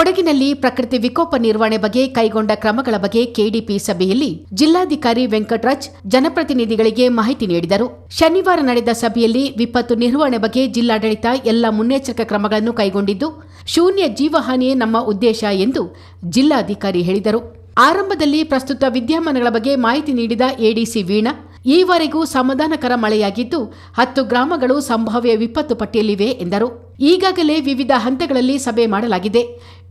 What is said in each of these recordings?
ಕೊಡಗಿನಲ್ಲಿ ಪ್ರಕೃತಿ ವಿಕೋಪ ನಿರ್ವಹಣೆ ಬಗ್ಗೆ ಕೈಗೊಂಡ ಕ್ರಮಗಳ ಬಗ್ಗೆ ಕೆಡಿಪಿ ಸಭೆಯಲ್ಲಿ ಜಿಲ್ಲಾಧಿಕಾರಿ ವೆಂಕಟರಾಜ್ ಜನಪ್ರತಿನಿಧಿಗಳಿಗೆ ಮಾಹಿತಿ ನೀಡಿದರು. ಶನಿವಾರ ನಡೆದ ಸಭೆಯಲ್ಲಿ ವಿಪತ್ತು ನಿರ್ವಹಣೆ ಬಗ್ಗೆ ಜಿಲ್ಲಾಡಳಿತ ಎಲ್ಲ ಮುನ್ನೆಚ್ಚರಿಕಾ ಕ್ರಮಗಳನ್ನು ಕೈಗೊಂಡಿದ್ದು, ಶೂನ್ಯ ಜೀವಹಾನಿಯೇ ನಮ್ಮ ಉದ್ದೇಶ ಎಂದು ಜಿಲ್ಲಾಧಿಕಾರಿ ಹೇಳಿದರು. ಆರಂಭದಲ್ಲಿ ಪ್ರಸ್ತುತ ವಿದ್ಯಮಾನಗಳ ಬಗ್ಗೆ ಮಾಹಿತಿ ನೀಡಿದ ಎಡಿಸಿ ವೀಣಾ, ಈವರೆಗೂ ಸಮಾಧಾನಕರ ಮಳೆಯಾಗಿದ್ದು, ಹತ್ತು ಗ್ರಾಮಗಳು ಸಂಭಾವ್ಯ ವಿಪತ್ತು ಪಟ್ಟಿಯಲ್ಲಿವೆ ಎಂದರು. ಈಗಾಗಲೇ ವಿವಿಧ ಹಂತಗಳಲ್ಲಿ ಸಭೆ ಮಾಡಲಾಗಿದೆ.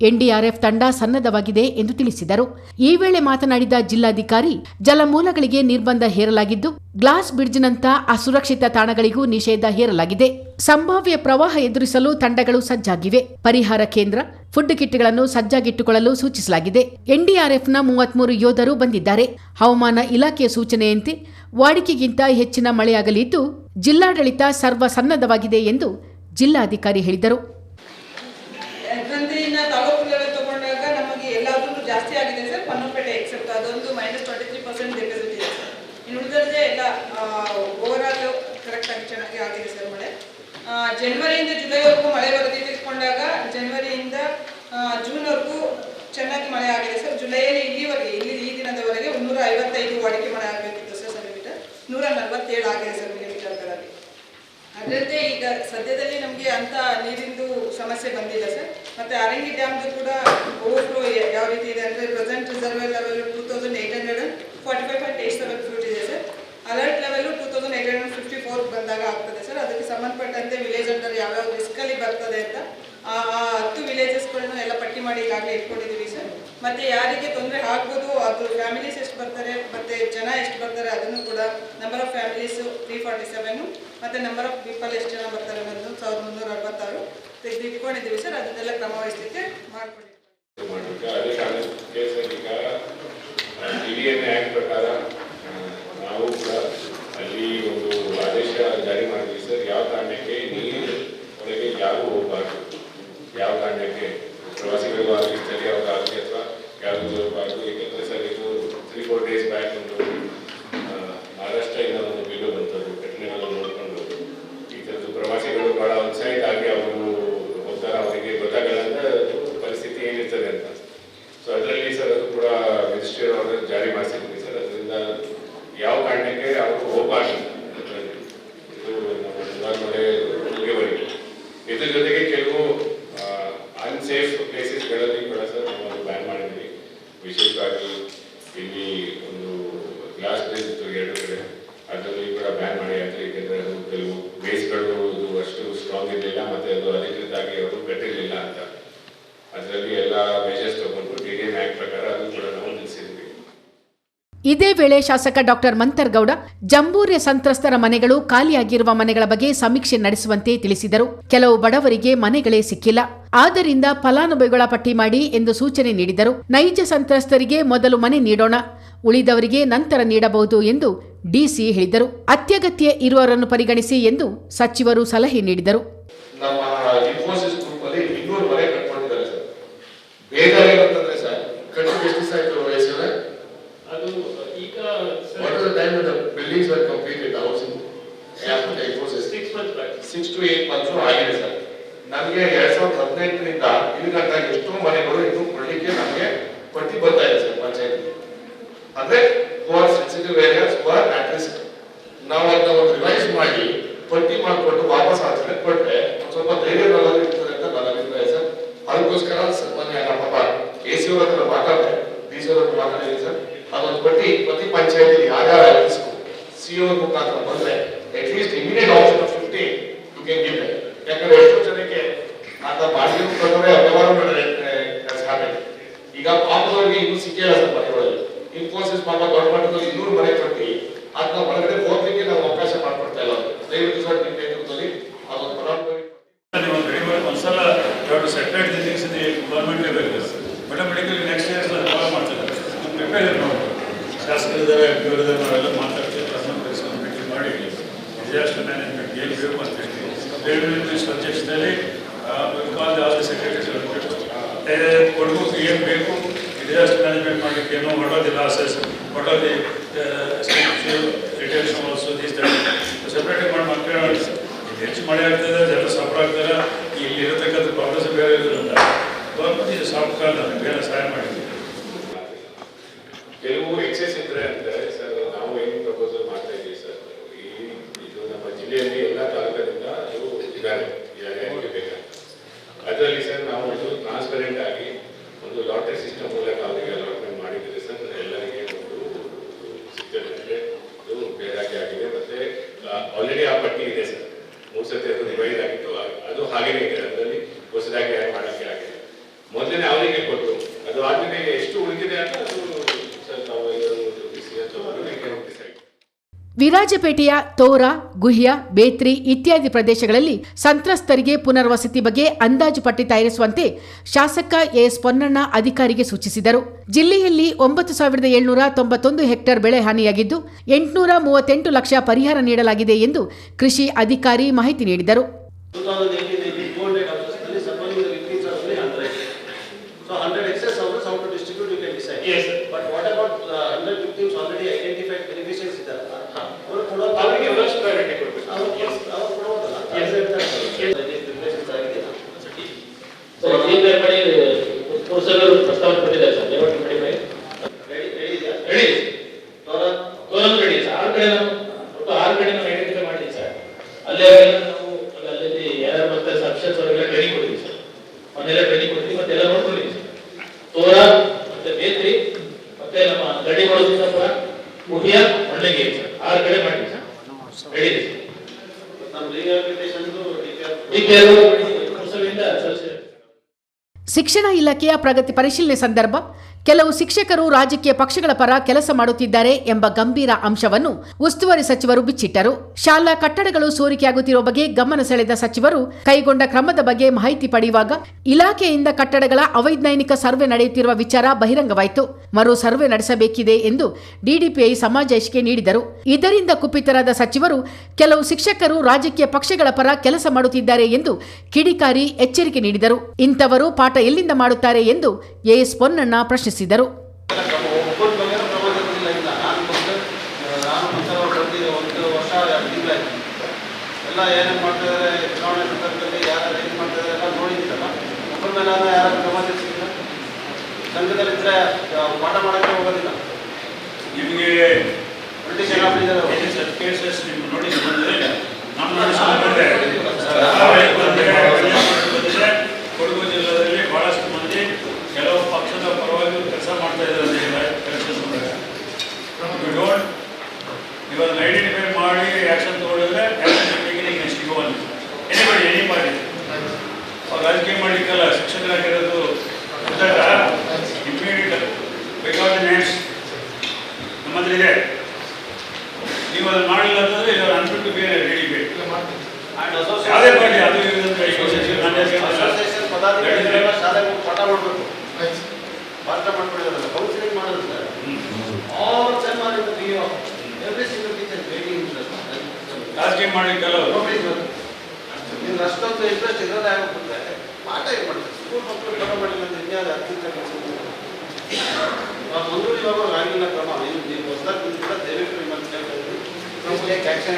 ಎನ್ಡಿಆರ್ಎಫ್ ತಂಡ ಸನ್ನದ್ಧವಾಗಿದೆ ಎಂದು ತಿಳಿಸಿದರು. ಈ ವೇಳೆ ಮಾತನಾಡಿದ ಜಿಲ್ಲಾಧಿಕಾರಿ, ಜಲಮೂಲಗಳಿಗೆ ನಿರ್ಬಂಧ ಹೇರಲಾಗಿದ್ದು, ಗ್ಲಾಸ್ ಬ್ರಿಡ್ಜ್ನಂತ ಅಸುರಕ್ಷಿತ ತಾಣಗಳಿಗೂ ನಿಷೇಧ ಹೇರಲಾಗಿದೆ. ಸಂಭಾವ್ಯ ಪ್ರವಾಹ ಎದುರಿಸಲು ತಂಡಗಳು ಸಜ್ಜಾಗಿವೆ. ಪರಿಹಾರ ಕೇಂದ್ರ, ಫುಡ್ ಕಿಟ್ಗಳನ್ನು ಸಜ್ಜಾಗಿಟ್ಟುಕೊಳ್ಳಲು ಸೂಚಿಸಲಾಗಿದೆ. ಎನ್ಡಿಆರ್ಎಫ್ನ ಮೂವತ್ಮೂರು ಯೋಧರು ಬಂದಿದ್ದಾರೆ. ಹವಾಮಾನ ಇಲಾಖೆಯ ಸೂಚನೆಯಂತೆ ವಾಡಿಕೆಗಿಂತ ಹೆಚ್ಚಿನ ಮಳೆಯಾಗಲಿದ್ದು, ಜಿಲ್ಲಾಡಳಿತ ಸರ್ವ ಸನ್ನದ್ಧವಾಗಿದೆ ಎಂದು ಜಿಲ್ಲಾಧಿಕಾರಿ ಹೇಳಿದರು. ಜನವರಿಯಿಂದ ಜುಲೈವರೆಗೂ ಮಳೆ ವರದಿ ತೆಗೆದುಕೊಂಡಾಗ ಜನವರಿಯಿಂದ ಜೂನ್ವರೆಗೂ ಚೆನ್ನಾಗಿ ಮಳೆ ಆಗಿದೆ ಸರ್. ಜುಲೈಯಲ್ಲಿ ಇಲ್ಲಿವರೆಗೆ ಇಲ್ಲಿ ಈ ದಿನದವರೆಗೆ ಮುನ್ನೂರ ಐವತ್ತೈದು ವಾಡಿಕೆ ಮಳೆ ಆಗಬೇಕಿತ್ತು ಸರ್ ಸೆಂಟಿಮೀಟರ್ ನೂರ ನಲವತ್ತೇಳು ಆಗಿದೆ ಸರ್ ಮಿಲಿಮೀಟರ್ಗಳಲ್ಲಿ ಅದರಂತೆ ಈಗ ಸದ್ಯದಲ್ಲಿ ನಮಗೆ ಅಂತ ನೀರಿಂದು ಸಮಸ್ಯೆ ಬಂದಿಲ್ಲ ಸರ್. ಮತ್ತೆ ಅರಂಗಿ ಡ್ಯಾಮ್ದು ಕೂಡ ಓವರ್ಫ್ಲೋ ಯಾವ ರೀತಿ ಇದೆ ಅಂದರೆ present reserve level two thousand eight hundred forty five point eight seven ಇದೆ sir. Alert level two thousand eight hundred fifty four ಬಂದಾಗ ಆಗ್ತದೆ ಸರ್. ಅದಕ್ಕೆ ಸಂಬಂಧಪಟ್ಟಂತೆ ವಿಲೇಜ್ ಅಂಡರ್ ಯಾವ್ಯಾವ ರಿಸ್ಕಲ್ಲಿ ಬರ್ತದೆ ಅಂತ ಆ ಹತ್ತು ವಿಲೇಜಸ್ಗಳನ್ನು ಎಲ್ಲ ಪಟ್ಟಿ ಮಾಡಿ ಈಗಾಗಲೇ ಇಟ್ಕೊಂಡಿದ್ದೀವಿ ಸರ್. ಮತ್ತೆ ಯಾರಿಗೆ ತೊಂದರೆ ಆಗ್ಬೋದು, ಅದು ಫ್ಯಾಮಿಲೀಸ್ ಎಷ್ಟು ಬರ್ತಾರೆ, ಮತ್ತೆ ಜನ ಎಷ್ಟು ಬರ್ತಾರೆ ಅದನ್ನು ಕೂಡ number of families three forty seven ಮತ್ತು ನಂಬರ್ ಆಫ್ ಪೀಪಲ್ ಎಷ್ಟು ಜನ ಬರ್ತಾರೆ ಅನ್ನೋದು ಸಾವಿರದ ಮುನ್ನೂರ ಅರವತ್ತಾರು. ತೆಗೆದು ಇಟ್ಕೊಂಡಿದ್ದೀವಿ ಸರ್, ಅದನ್ನೆಲ್ಲ ಕ್ರಮ ವಹಿಸಲಿಕ್ಕೆ ಮಾಡಿಕೊಡಿ ನಾವು ಅದೇ ಕಾರಣಕ್ಕೆ ಸರ್ ಈಗ ಡಿ ಡಿ ಎನ್ ಆ್ಯಕ್ಟ್ ಪ್ರಕಾರ ಆ, ನಾವು ಕೂಡ ಅಲ್ಲಿ ಒಂದು ಆದೇಶ ಜಾರಿ ಮಾಡಿದ್ವಿ ಸರ್ ಯಾವ ಕಾರಣಕ್ಕೆ ನೀರು ಒಳಗೆ ಯಾರು ಹೋಗಬಾರ್ದು ಯಾವ ಕಾರಣಕ್ಕೆ ಪ್ರವಾಸಿಗರಿಗೂ ಆಗಲಿ ಸ್ಥಳೀಯರಿಗೂ ಆಗಲಿ ಅಥವಾ ಯಾರು ಹೋಗಬಾರ್ದು ಏಕೆಂದರೆ ಸರ್ ಇದು ತ್ರೀ ಫೋರ್ ಡೇಸ್ ಬ್ಯಾಕ್ ಒಂದು ಆ, ಮಹಾರಾಷ್ಟ್ರದಿಂದ ಒಂದು ಬಿಲ್ಲು ಬಂತದ್ದು ಘಟನೆಗಳನ್ನು ನೋಡಿಕೊಂಡು ಈ ಥರದ್ದು ಪ್ರವಾಸಿಗಳು ಬಹಳ ಉತ್ಸಾಹಿತ ಆಗಿ ಅವರು ಹೋಗ್ತಾರೆ ಅವರಿಗೆ ಗೊತ್ತಾಗಲ್ಲ ಅಂತ ಪರಿಸ್ಥಿತಿ ಏನಿರ್ತದೆ ಅಂತ ಸೊ ಅದರಲ್ಲಿ ಸರ್ ಅದು ಕೂಡ ಮಿನಿಸ್ಟ್ರಿ ಆರ್ಡರ್ ಜಾರಿ ಮಾಡಿಸಿದ್ವಿ ಸರ್ ಅದರಿಂದ ಯಾವ ಕಾರಣಕ್ಕೆ ಅವರು ಹೋಗಬಾರ್ದು ಅದ್ರಲ್ಲಿ. ಇದು ನಮ್ಮ ಮುಂಗಾರು ಮುಗಿಯವರೆಗೆ ಇದ್ರ ಜೊತೆಗೆ ಕೆಲವು ಅನ್ಸೇಫ್ ಪ್ಲೇಸಸ್ಗಳಲ್ಲಿ ಕೂಡ ಸರ್ ನಾವು ಅದು ಬ್ಯಾನ್ ಮಾಡಿದ್ವಿ ವಿಶೇಷವಾಗಿ ಇಲ್ಲಿ ಒಂದು ಗ್ಲಾಸ್ ಬ್ರಿಡ್ಜ್ ಇತ್ತು ಎರಡು ಕಡೆ ಅದರಲ್ಲಿ ಕೂಡ ಬ್ಯಾನ್ ಮಾಡಿ ಆಯ್ತು ಏಕೆಂದರೆ ಅದು ಕೆಲವು ಬೇಸ್ಗಳು ಇದು ಅಷ್ಟು ಸ್ಟ್ರಾಂಗ್ ಇರಲಿಲ್ಲ ಮತ್ತೆ ಅದು ಅಧಿಕೃತ ಆಗಿ ಅವರು ಕಟ್ಟಿರಲಿಲ್ಲ ಅಂತ. ಅದರಲ್ಲಿ ಎಲ್ಲ ಮೆಜರ್ಸ್ ತಗೊಂಡು ಡಿ ಡಿ ಎನ್ ಆ್ಯಕ್ಟ್ ಪ್ರಕಾರ ಅದು ಕೂಡ ನಾವು ನಿಲ್ಲಿಸಿದ್ವಿ ಇದೇ ವೇಳೆ ಶಾಸಕ ಡಾಕ್ಟರ್ ಮಂತರ್ಗೌಡ, ಜಂಬೂರ್ಯ ಸಂತ್ರಸ್ತರ ಮನೆಗಳು ಖಾಲಿಯಾಗಿರುವ ಮನೆಗಳ ಬಗ್ಗೆ ಸಮೀಕ್ಷೆ ನಡೆಸುವಂತೆ ತಿಳಿಸಿದರು. ಕೆಲವು ಬಡವರಿಗೆ ಮನೆಗಳೇ ಸಿಕ್ಕಿಲ್ಲ. ಆದ್ದರಿಂದ ಫಲಾನುಭವಿಗಳ ಪಟ್ಟಿ ಮಾಡಿ ಎಂದು ಸೂಚನೆ ನೀಡಿದರು. ನೈಜ ಸಂತ್ರಸ್ತರಿಗೆ ಮೊದಲು ಮನೆ ನೀಡೋಣ. ಉಳಿದವರಿಗೆ ನಂತರ ನೀಡಬಹುದು ಎಂದು ಡಿಸಿ ಹೇಳಿದರು. ಅತ್ಯಗತ್ಯ ಇರುವವರನ್ನು ಪರಿಗಣಿಸಿ ಎಂದು ಸಚಿವರು ಸಲಹೆ ನೀಡಿದರು ನಮ್ಮ ಇನ್ಫೋಸಿಸ್ ಗ್ರೂಪ್ ಅಲ್ಲಿ ಇನ್ನೂರು ಮನೆ ಕಟ್ಕೊಂಡಿದ್ದಾರೆ ಸರ್ ಬೇಜಾರು ಏನಂತಂದ್ರೆ ಸರ್ ಕಟ್ಟಿಗೆ ಎಷ್ಟು ದಿವಸ ಆಯ್ತು ವಯಸ್ಸಿನ ಅದು ಈಗ what is the time the buildings were completed housing Infosys six months back six to eight months ಆಗಿದೆ ಸರ್ ನಮಗೆ ಎರಡ್ ಸಾವಿರದ ಹದಿನೆಂಟರಿಂದ ಇಲ್ಲಿ ಗಂಟ ಎಷ್ಟೋ ಮನೆಗಳು ಇನ್ನು ಕೊಡ್ಲಿಕ್ಕೆ ನಮಗೆ ಪಟ್ಟಿ ಬರ್ತಾ ಇದೆ ಸರ್ ಪಂಚಾಯತ್ ಅಂದ್ರೆ four sensitive areas for at ನಾವು ಅದನ್ನ ಒಂದು ರಿವೈಸ್ ಮಾಡಿ ಪಟ್ಟಿ ಮಾಡಿಕೊಂಡು ವಾಪಸ್ ಆಚರಣೆ ಒಂದ್ ಸ್ವಲ್ಪ ಧೈರ್ಯ ನಲ್ಲಲ್ಲಿ ಇರ್ತದೆ ಅಂತ ನನ್ನ ಅಭಿಪ್ರಾಯ ಸರ್. ಅದಕ್ಕೋಸ್ಕರ ಮೊನ್ನೆ ನಮ್ಮ ಪಾಪ ಎ ಸಿ ಅವ್ರ ಹತ್ರ ಮಾತಾಡಿದೆ. ಡಿ ಸಿ ಅವ್ರ ಹತ್ರ ಮಾತಾಡಿದೆ ಸರ್. ಅದೊಂದು ಪಟ್ಟಿ ಪ್ರತಿ ಪಂಚಾಯತಿ ಯಾರ್ಯಾರು ಸಿ ಅವ್ರ ಮುಖಾಂತರ ಬಂದ್ರೆ at least immediate option of fifty you can give ಯಾಕಂದ್ರೆ ಎಷ್ಟೋ ಜನಕ್ಕೆ ಆತ ಬಾಡಿಗೆ ಕೊಟ್ಟರೆ ವ್ಯವಹಾರ ಕೆಲಸ ಆಗಿದೆ ಈಗ ಪಾಪದವರಿಗೆ ಇನ್ನೂ ಸಿಕ್ಕಿಲ್ಲ ಸರ್ ಮನೆಗಳಲ್ಲಿ ಇನ್ಫೋಸಿಸ್ ಪಾಪ ಮಟ್ಟದಲ್ಲಿ ಇನ್ನೂರು ಮನೆ ಕಟ್ಟಿ ಅದನ್ನ ಹೊರಗಡೆ ಹೋಗ್ಲಿಕ್ಕೆ ನಾವು ಅವಕಾಶ ಮಾಡ್ಕೊಡ್ತಾ ಇಲ್ಲ. ದಯವಿಟ್ಟು ಸರ್ ನಿಮ್ಮ ನೇತೃತ್ವದಲ್ಲಿ ಅದೊಂದು ಮಾಡಿ ಒಂದ್ಸಲ ಎರಡು ಸೆಪರೇಟ್ ಬಿಲ್ಡಿಂಗ್ಸ್ ಇದೆ ಗೌರ್ಮೆಂಟ್ ಬೇಕು. ಆಟೋಮೆಟಿಕಲಿ ನೆಕ್ಸ್ಟ್ ಇಯರ್ಸ್ ಫಾಲೋ ಮಾಡ್ತಾರೆ. ಪ್ರಿಪೇರ್ ನೋಡಿ. ಶಾಸಕರಿದ್ದಾರೆ ಇದ್ದಾರೆ ನಾವೆಲ್ಲ ಮಾತಾಡ್ತೀವಿ ಭೇಟಿ ಮಾಡಿ. ಡಿಸಾಸ್ಟರ್ ಮ್ಯಾನೇಜ್ಮೆಂಟ್ ಏನು ಬೇಕು ಅಂತ ಹೇಳಿ. ರೇಲ್ವೆ ಮಿನಿಸ್ಟರ್ ಅಧ್ಯಕ್ಷತೆಯಲ್ಲಿ ಕಾಲ್ ಆಲ್ ಸೆಕ್ರೆಟರಿ ಕೊಡಬೇಕು ಏನು ಬೇಕು? ಡಿಸಾಸ್ಟರ್ ಮ್ಯಾನೇಜ್ಮೆಂಟ್ ಮಾಡಲಿಕ್ಕೆ ಏನೋ ಮಾಡೋದಿಲ್ಲ ಅಸೆಸ್ ಮಾಡೋದಿ ರಿಟೇಲ್ ಆಲ್ಸೋ ದೀಸ್ ಸೆಪ್ರೇಟ್ ಮಾಡಿ ಮಕ್ಕಳು ಹೆಚ್ಚು ಮಳೆ ಆಗ್ತದೆ ಜನ ಸಫರ್ ಆಗ್ತಾರೆ ಇಲ್ಲಿ ಇರತಕ್ಕಂಥ ಪ್ರಾಬ್ಲಮ್ಸ್ ಬೇರೆ ಇರೋದ್ರಿಂದ ಗೌರ್ಮೆಂಟ್ ಇದು ಸಾಫ್ಟ್ ಕಾಲ್ ಬೇರೆ ಸಹಾಯ ಮಾಡಿ. ಕೆಲವು ಎಕ್ಸೆಸ್ ಇದ್ರೆ ಅಂದರೆ ಸರ್ ನಾವು ಏನು ಪ್ರಪೋಸಲ್ ಮಾಡ್ತಾ ಇದ್ದೀವಿ ಸರ್ ಈ, ಇದು ನಮ್ಮ ಜಿಲ್ಲೆಯಲ್ಲಿ ಎಲ್ಲ ತಾಲೂಕದಿಂದ ಅದು ಇದ್ದಾರೆ ಯಾರ್ಯಾರಿಗೆ ಬೇಕಂತ ಅದರಲ್ಲಿ ಸರ್ ನಾವು ಒಂದು ಟ್ರಾನ್ಸ್ಪರೆಂಟ್ ಆಗಿ ಒಂದು ಲಾಟರಿ ಸಿಸ್ಟಮ್ ಮೂಲಕ ಅವರಿಗೆ ಅಲಾಟ್ಮೆಂಟ್ ಮಾಡಿದ್ರೆ ಸರ್ ಎಲ್ಲರಿಗೆ ಒಂದು ಸಿಗ್ತದೆ ಅಂದ್ರೆ ಅದು ಬೇರಾಗಿ ಆಗಿದೆ ಮತ್ತೆ ಆಲ್ರೆಡಿ ಆ ಪಟ್ಟಿ ಇದೆ ಸರ್. ಮೂರು ಸತಿ ಅದು ರಿವೈಸ್ ಆಗಿತ್ತು ಅದು ಹಾಗೇನೇ ಇದೆ. ಅದರಲ್ಲಿ ಹೊಸದಾಗಿ ಯಾರು ಮಾಡೋಕ್ಕೆ ಆಗಿದೆ ಮೊದಲನೇ ಅವರಿಗೆ ಕೊಟ್ಟು, ಅದು ಆದ್ಮೇಲೆ ಎಷ್ಟು ಉಳಿದಿದೆ ಅಂತ ಅದು ಸರ್ ನಾವು ಇದನ್ನು ಬಿಸಿ ಅಥವಾ ವಿರಾಜಪೇಟೆಯ ತೋರ, ಗುಹ್ಯ, ಬೇತ್ರಿ ಇತ್ಯಾದಿ ಪ್ರದೇಶಗಳಲ್ಲಿ ಸಂತ್ರಸ್ತರಿಗೆ ಪುನರ್ವಸತಿ ಬಗ್ಗೆ ಅಂದಾಜು ಪಟ್ಟಿ ತಯಾರಿಸುವಂತೆ ಶಾಸಕ ಎಸ್ ಪೊನ್ನಣ್ಣ ಅಧಿಕಾರಿಗೆ ಸೂಚಿಸಿದರು. ಜಿಲ್ಲೆಯಲ್ಲಿ ಒಂಬತ್ತು ಸಾವಿರದ ಏಳ್ನೂರ ತೊಂಬತ್ತೊಂದು ಹೆಕ್ಟೇರ್ ಬೆಳೆ ಹಾನಿಯಾಗಿದ್ದು, ಎಂಟುನೂರ ಮೂವತ್ತೆಂಟು ಲಕ್ಷ ಪರಿಹಾರ ನೀಡಲಾಗಿದೆ ಎಂದು ಕೃಷಿ ಅಧಿಕಾರಿ ಮಾಹಿತಿ ನೀಡಿದರು. 2018 200 houses, there is suppose the victims are only 100. So 100 excess houses, how to distribute, you can decide. Yes, sir. But what about uh, under victims already identified beneficiaries ಇದ್ದಾರೆ? ಅವ್ರು ಕೊಡೋ- ಅವರಿಗೆ first priority ಕೊಡ್ಬೇಕು. ಅವ್ರು ಅವ್ರು ಕೊಡ್ಬೋದಲ್ಲ? Yes? ಸರ್ ಜೀವನ ಮಾಡಿ ಪುರುಷರು ಪ್ರಸ್ತಾವ ಕೊಟ್ಟಿದ್ದಾರೆ ಸರ್ ಲೇಔಟ್ ಇದೆಯಾ? ರೆಡಿ ರೆಡಿ ಸರ್ ಆರು ಕಡೆ ನಾವು ಒಟ್ಟು ಆರು ಕಡೆ ನಾವು ಐಡೆಂಟಿಫೈ ಮಾಡಿದ್ದೀವಿ ಸರ್ ಅಲ್ಲೇ ನಾವು ಅಲ್ಲಿ ಯಾರು ಮತ್ತೆ ಟ್ರೈನಿಂಗ್ ಕೊಟ್ಟಿದ್ದೀವಿ ಸರ್ ಅವನ್ನೆಲ್ಲ ಟ್ರೈನಿಂಗ್ ಕೊಡ್ತೀವಿ ಮತ್ತೆ ಎಲ್ಲ ನೋಡ್ಕೊಂಡಿದ್ದೀವಿ ಸರ್ ತೋರ ಮತ್ತೆ ಬೇತ್ರಿ ಮತ್ತೆ ನಮ್ಮ ಗಡಿ ಕೂಡ ಮುಹಿಯ ಗೇಮ್ ಸರ್ ಆರು ಕಡೆ ಮಾಡಿ ಸರ್ ಪುರುಷರಿಂದ ಶಿಕ್ಷಣ ಇಲಾಖೆಯ ಪ್ರಗತಿ ಪರಿಶೀಲನೆ ಸಂದರ್ಭ ಕೆಲವು ಶಿಕ್ಷಕರು ರಾಜಕೀಯ ಪಕ್ಷಗಳ ಪರ ಕೆಲಸ ಮಾಡುತ್ತಿದ್ದಾರೆ ಎಂಬ ಗಂಭೀರ ಅಂಶವನ್ನು ಉಸ್ತುವಾರಿ ಸಚಿವರು ಬಿಚ್ಚಿಟ್ಟರು. ಶಾಲಾ ಕಟ್ಟಡಗಳು ಸೋರಿಕೆಯಾಗುತ್ತಿರುವ ಬಗ್ಗೆ ಗಮನ ಸೆಳೆದ ಸಚಿವರು, ಕೈಗೊಂಡ ಕ್ರಮದ ಬಗ್ಗೆ ಮಾಹಿತಿ ಪಡೆಯುವಾಗ ಇಲಾಖೆಯಿಂದ ಕಟ್ಟಡಗಳ ಅವೈಜ್ಞಾನಿಕ ಸರ್ವೆ ನಡೆಯುತ್ತಿರುವ ವಿಚಾರ ಬಹಿರಂಗವಾಯಿತು. ಮರು ಸರ್ವೆ ನಡೆಸಬೇಕಿದೆ ಎಂದು ಡಿಡಿಪಿಐ ಸಮಾಜೇಶ್ಗೆ ನೀಡಿದರು. ಇದರಿಂದ ಕುಪಿತರಾದ ಸಚಿವರು, ಕೆಲವು ಶಿಕ್ಷಕರು ರಾಜಕೀಯ ಪಕ್ಷಗಳ ಪರ ಕೆಲಸ ಮಾಡುತ್ತಿದ್ದಾರೆ ಎಂದು ಕಿಡಿಕಾರಿ ಎಚ್ಚರಿಕೆ ನೀಡಿದರು. ಇಂಥವರು ಪಾಠ ಎಲ್ಲಿಂದ ಮಾಡುತ್ತಾರೆ ಎಂದು ಎಎಸ್ ಪೊನ್ನಣ್ಣ ಪ್ರಶ್ನಿಸಿದರು. ಹೋಗೋದಿಲ್ಲ ನಿಮಗೆ. ಕೇಸಸ್ ನೀವು ನೋಟಿಸ್ ಬಂದಿದೆ ನಮ್ಮ ಬಂದಿದೆ ಕೊಡಗು ಜಿಲ್ಲೆಯಲ್ಲಿ ಬಹಳಷ್ಟು ಮಂದಿ ಕೆಲವು ಪಕ್ಷದ ಪರವಾಗಿ ಕೆಲಸ ಮಾಡ್ತಾ ಇದ್ದಾರೆ ಕೆಲಸ ಯು ಡೋಂಟ್ ಇವಾಗ ಐಡೆಂಟಿಫೈ ಮಾಡಿ ಆಕ್ಷನ್ ತಗೊಂಡಿದ್ರೆ ನೆಕ್ಸ್ಟ್ ಗೋ ಅಲ್ಲಿ ಎನಿಬಡಿ ಎನಿ ಪಾರ್ಟಿ ಅವ್ರು ರಾಜಕೀಯ ಮಾಡಲಿಕ್ಕಲ್ಲ ಶಿಕ್ಷಕರಾಗಿರೋದು ಇಮ್ಮಿಡಿಯೇಟ್ ಬೇಕಾದ ನೇಮ್ಸ್ ನಮ್ಮ ಹತ್ರ ಇದೆ. ನೀವು ಅದನ್ನ ಮಾಡಿಲ್ಲ ಅಂತಂದ್ರೆ ಇದು ಅನ್ಬಿಟ್ಟು ಬೇರೆ ರೆಡಿ ಬೇಕು ಯಾವುದೇ ಪಾರ್ಟಿ ಅದು ಪಾಠ ಮಾಡಬೇಕು ಪಾಠ ಮಾಡ್ಕೊಂಡಿದ್ದಾರಲ್ಲ ಕೌನ್ಸಿಲಿಂಗ್ ಮಾಡಿದ್ರೆ ಆಲ್ ಸೆಮ್ ಆರ್ ಇನ್ ರಾಜಕೀಯ ಮಾಡಲಿಕ್ಕಲ್ಲ. ನಿಮ್ಗೆ ಅಷ್ಟೊಂದು ಇಂಟ್ರೆಸ್ಟ್ ಇರೋದೇ ಆಗ್ಬಿಟ್ರೆ ಪಾಠ ಏನು ಮಾಡ್ತಾರೆ? ಸ್ಕೂಲ್ ಮಕ್ಕಳು ಕ್ರಮ ಮಾಡಿಲ್ಲ ಅಂದ್ರೆ ಇನ್ಯಾವುದು ಅತ್ಯಂತ ಕೆಲಸ ಮಂಗಳೂರು ಇವಾಗ ಆಗಿಲ್ಲ ಕ್ರಮ. ನೀವು ನೀವು ಹೊಸದಾಗಿ ದಯವಿಟ್ಟು ಕೇಳ್ತಾ ಇದ್ದೀನಿ ಆಕ್ಷನ್